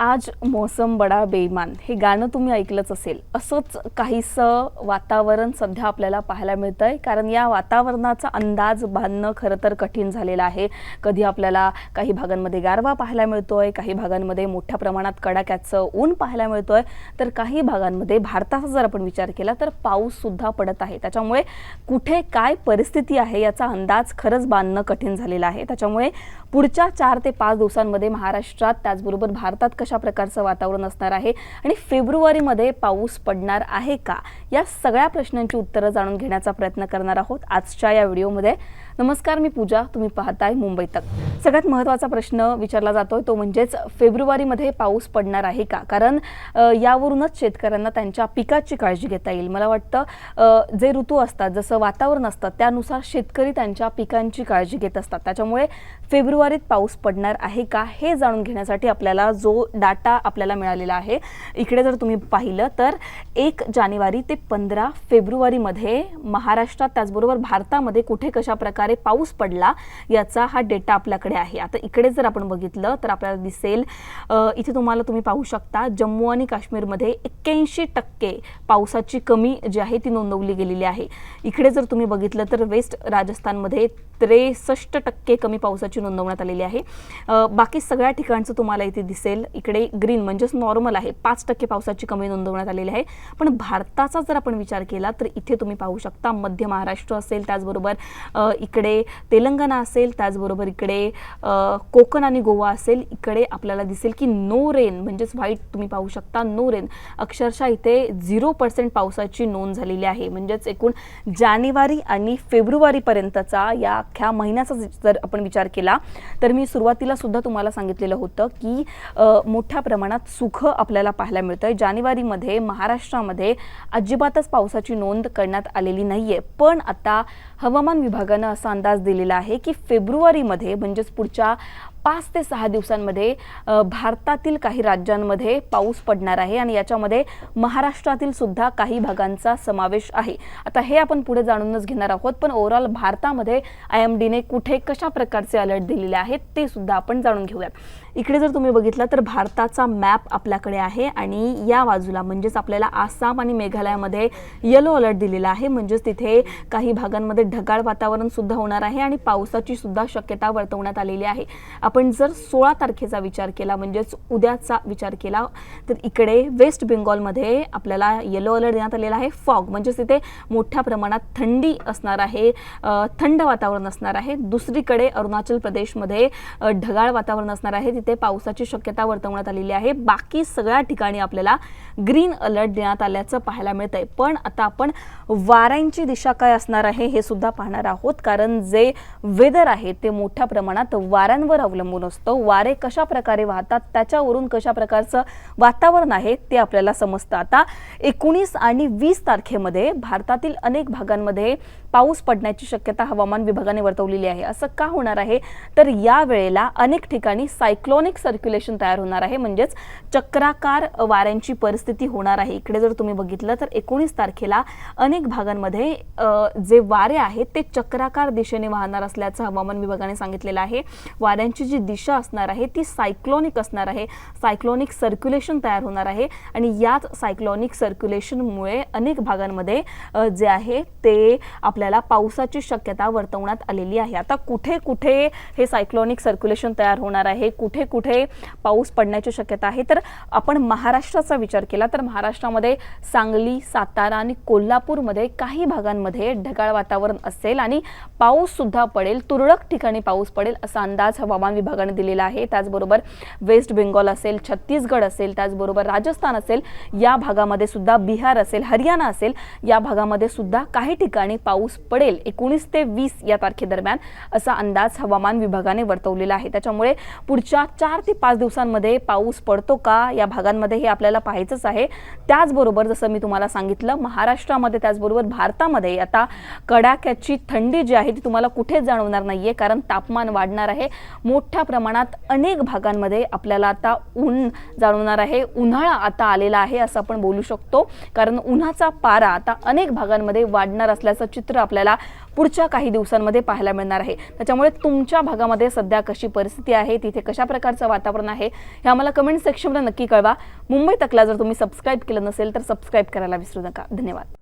आज मौसम बडा बेईमान हे गाणं तुम्ही ऐकलंच असेल. असंच काहीसं वातावरण सध्या आपल्याला पाहायला मिळतं आहे कारण या वातावरणाचा अंदाज बांधणं खरं तर कठीण झालेलं आहे. कधी आपल्याला काही भागांमध्ये गारवा पाहायला मिळतो आहे काही भागांमध्ये मोठ्या प्रमाणात कडाक्याचं ऊन पाहायला मिळतो आहे तर काही भागांमध्ये भारताचा जर आपण विचार केला तर पाऊससुद्धा पडत आहे. त्याच्यामुळे कुठे काय परिस्थिती आहे याचा अंदाज खरंच बांधणं कठीण झालेलं आहे. त्याच्यामुळे पुढच्या चार ते पाच दिवसांमध्ये महाराष्ट्रात त्याचबरोबर भारतात कशा प्रकारचं वातावरण असणार आहे आणि फेब्रुवारीमध्ये पाऊस पडणार आहे का? या सगळ्या प्रश्नांची उत्तरं जाणून घेण्याचा प्रयत्न करणार आहोत आजच्या या व्हिडिओमध्ये. नमस्कार मी पूजा. तुम्ही पाहताय मुंबई तक. सगळ्यात महत्त्वाचा प्रश्न विचारला जातोय तो म्हणजेच फेब्रुवारीमध्ये पाऊस पडणार आहे का? कारण यावरूनच शेतकऱ्यांना त्यांच्या पिकाची काळजी घेता येईल. मला वाटतं जे ऋतू असतात जसं वातावरण असतं त्यानुसार शेतकरी त्यांच्या पिकांची काळजी घेत असतात. त्याच्यामुळे फेब्रुवारीत पाऊस पडणार आहे का हे जाणून घेण्यासाठी आपल्याला जो डाटा आपल्याला मिळालेला आहे इकडे जर तुम्ही पाहिलं तर एक जानेवारी ते पंधरा फेब्रुवारीमध्ये महाराष्ट्रात त्याचबरोबर भारतामध्ये कुठे कशा प्रकारे पाऊस पडला याचा हा डेटा आपल्याकडे आहे. आता इकडे जर आपण बघितलं तर आपल्याला दिसेल इथे तुम्हाला तुम्ही पाहू शकता जम्मू आणि काश्मीरमध्ये एक्क्याऐंशी टक्के पावसाची कमी जी आहे ती नोंदवली गेलेली आहे. इकडे जर तुम्ही बघितलं तर वेस्ट राजस्थानमध्ये त्रेसष्ट टक्के कमी पावसाची नोंदवण्यात आलेली आहे. बाकी सगळ्या ठिकाणचं तुम्हाला इथे दिसेल. इकडे ग्रीन म्हणजेच नॉर्मल आहे. पाच टक्के पावसाची कमी नोंदवण्यात आलेली आहे. पण भारताचा जर आपण विचार केला तर इथे तुम्ही पाहू शकता मध्य महाराष्ट्र असेल त्याचबरोबर इकडे तेलंगणा असेल त्याचबरोबर इकडे कोकण आणि गोवा असेल. इकडे आपल्याला दिसेल की नो रेन म्हणजेच व्हाईट तुम्ही पाहू शकता नो रेन. अक्षरशः इथे झिरो पर्सेंट पावसाची नोंद झालेली आहे. म्हणजेच एकूण जानेवारी आणि फेब्रुवारीपर्यंतचा या अख्ख्या महिन्याचा जर आपण विचार केला तर मी सुरुवातीला सुद्धा तुम्हाला सांगितलेलं होतं की मोठ्या प्रमाणात सुख आपल्याला पाहायला मिळतं आहे जानेवारीमध्ये महाराष्ट्रामध्ये अजिबातच पावसाची नोंद करण्यात आलेली नाही आहे पण आता हवामान विभागानं असा अंदाज दिलेला आहे की फेब्रुवारीमध्ये म्हणजेच पुढच्या पाच ते सहा दिवसांमध्ये भारतातील काही राज्यांमध्ये पाऊस पडणार आहे आणि याच्यामध्ये महाराष्ट्रातील सुद्धा काही भागांचा समावेश आहे. आता हे आपण पुढे जाणूनच घेणार आहोत पण ओव्हरऑल भारतामध्ये आय एम डीने कुठे कशा प्रकारचे अलर्ट दिलेले आहेत ते सुद्धा आपण जाणून घेऊयात. इकडे जर तुम्ही बघितलं तर भारताचा मॅप आपल्याकडे आहे आणि या बाजूला म्हणजेच आपल्याला आसाम आणि मेघालयामध्ये येलो अलर्ट दिलेला आहे. म्हणजेच तिथे काही भागांमध्ये ढगाळ वातावरण सुद्धा होणार आहे आणि पावसाची सुद्धा शक्यता वर्तवण्यात आलेली आहे. आपण जर सोळा तारखेचा विचार केला म्हणजेच उद्याचा विचार केला तर इकडे वेस्ट बेंगॉलमध्ये आपल्याला येलो अलर्ट देण्यात आलेला आहे. फॉग म्हणजेच तिथे मोठ्या प्रमाणात थंडी असणार आहे थंड वातावरण असणार आहे. दुसरीकडे अरुणाचल प्रदेशमध्ये ढगाळ वातावरण असणार आहे. तिथे पावसाची शक्यता वर्तवण्यात आलेली आहे. बाकी सगळ्या ठिकाणी आपल्याला ग्रीन अलर्ट देण्यात आल्याचं पाहायला मिळतं आहे पण आता आपण वाऱ्यांची दिशा काय असणार आहे हे सुद्धा पाहणार आहोत. कारण जे वेदर आहे ते मोठ्या प्रमाणात वाऱ्यांवर अवलंबून असतं. वारे कशा प्रकारे वाहतात त्याच्यावरून कशा प्रकारचं वातावरण आहे ते आपल्याला समजतं. आता एकोणीस आणि वीस तारखेमध्ये भारतातील अनेक भागांमध्ये पाऊस पडण्याची शक्यता हवामान विभागाने वर्तवलेली आहे. असं का होणार आहे? तर या वेळेला अनेक ठिकाणी सायक्लॉनिक सर्क्युलेशन तयार होणार आहे. म्हणजेच चक्राकार वाऱ्यांची परिस्थिती होणार आहे. इकडे जर तुम्ही बघितलं तर एकोणीस तारखेला अनेक भागांमध्ये जे वारे आहेत ते चक्राकार दिशेने वाहणार असल्याचं हवामान विभागाने सांगितलेलं आहे. वाऱ्यांची जी दिशा असणार आहे ती सायक्लॉनिक असणार आहे. सायक्लॉनिक सर्क्युलेशन तयार होणार आहे आणि याच सायक्लॉनिक सर्क्युलेशनमुळे अनेक भागांमध्ये जे आहे ते आपल्याला पावसाची शक्यता वर्तवण्यात आलेली आहे. आता कुठे कुठे हे सायक्लॉनिक सर्क्युलेशन तयार होणार आहे कुठे कुठे पाऊस पडण्याची शक्यता आहे तर आपण महाराष्ट्राचा विचार केला तर महाराष्ट्रामध्ये सांगली सातारा आणि कोल्हापूरमध्ये काही भागांमध्ये ढगाळ वातावरण असेल आणि पाऊस सुद्धा पडेल तुरळक ठिकाणी पाऊस पडेल असा अंदाज हवामान विभागाने दिलेला आहे. त्याचबरोबर वेस्ट बेंगॉल असेल छत्तीसगड असेल त्याचबरोबर राजस्थान असेल या भागामध्ये सुद्धा बिहार असेल हरियाणा असेल या भागामध्ये सुद्धा काही ठिकाणी पाऊस पडेल. एकोणीस ते वीस या तारखेदरम्यान असा अंदाज हवामान विभागाने वर्तवलेला आहे. त्याच्यामुळे पुढच्या चार ते पाच दिवसांमध्ये पाऊस पडतो का या भागांमध्ये हे आपल्याला पाहायचंच आहे. त्याचबरोबर जसं मी तुम्हाला सांगितलं महाराष्ट्रामध्ये त्याचबरोबर भारतामध्ये आता कडाक्याची थंडी जी आहे ती तुम्हाला कुठेच जाणवणार नाहीये कारण तापमान वाढणार आहे. मोठ्या प्रमाणात अनेक भागांमध्ये आपल्याला आता ऊन जाणवणार आहे. उन्हाळा आता आलेला आहे असं आपण बोलू शकतो. कारण उन्हाचा पारा आता अनेक भागांमध्ये वाढणार असल्याचं चित्र आपल्याला पुढच्या काही दिवसांमध्ये पाहायला मिळणार आहे. त्याच्यामुळे तुमच्या भागामध्ये सध्या कशी परिस्थिती आहे तिथे कशा प्रकारचं वातावरण आहे हे आम्हाला कमेंट सेक्शनमध्ये नक्की कळवा. मुंबई तकला जर तुम्ही सबस्क्राईब केलं नसेल तर सबस्क्राईब करायला विसरू नका. धन्यवाद.